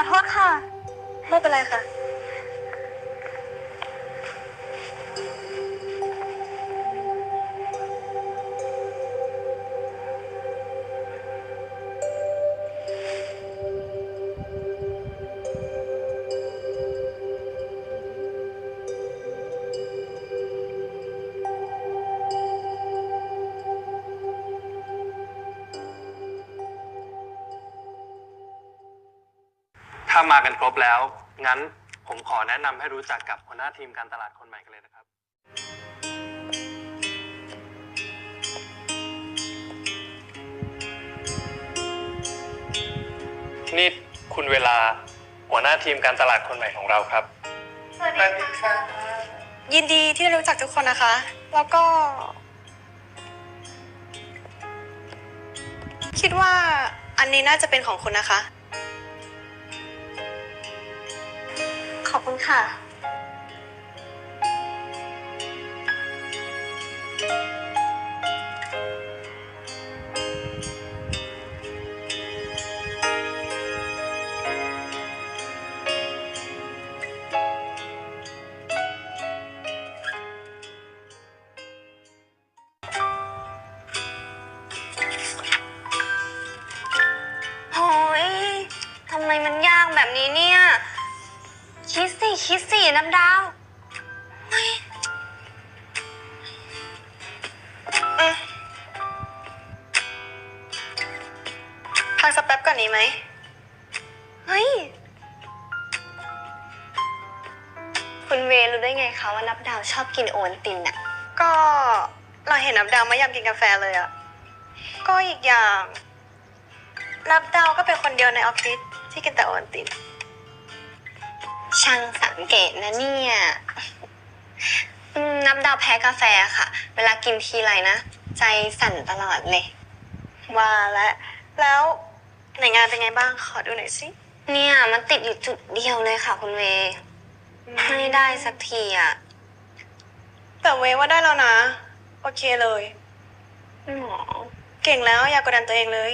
ขอโทษค่ะ ไม่เป็นไรค่ะามากันครบแล้ว งั้นผมขอแนะนำให้รู้จักกับหัวหน้าทีมการตลาดคนใหม่กันเลยนะครับ นี่คุณเวลาหัวหน้าทีมการตลาดคนใหม่ของเราครับ สวัสดีค่ะ ยินดีที่ได้รู้จักทุกคนนะคะ แล้วก็ คิดว่าอันนี้น่าจะเป็นของคุณนะคะ ข คิดสิคิดสิน้ำดาวเฮ้ยพักสักแป๊บก่อนนี้ไหมเฮ้ย คุณเวรู้ได้ไงคะว่านับดาวชอบกินโอวัลตินอะก็เราเห็นนับดาวไม่ยอมกินกาแฟเลยอะก็อีกอย่างนับดาวก็เป็นคนเดียวในออฟฟิศที่กินแต่โอวัลติน ช่างสังเกตนะเนี่ยอืมนับดาวแพ้กาแฟค่ะ เวลากินทีไรนะ ใจสั่นตลอดเลย ว่าแล้วแล้วไหนงานเป็นไงบ้างขอดูหน่อยสิ เนี่ยมันติดอยู่จุดเดียวเลยค่ะ คุณเว ไม่ได้สักทีอะแต่เวว่าได้แล้วนะ โอเคเลยหมอเก่งแล้วอย่ากดดันตัวเองเลย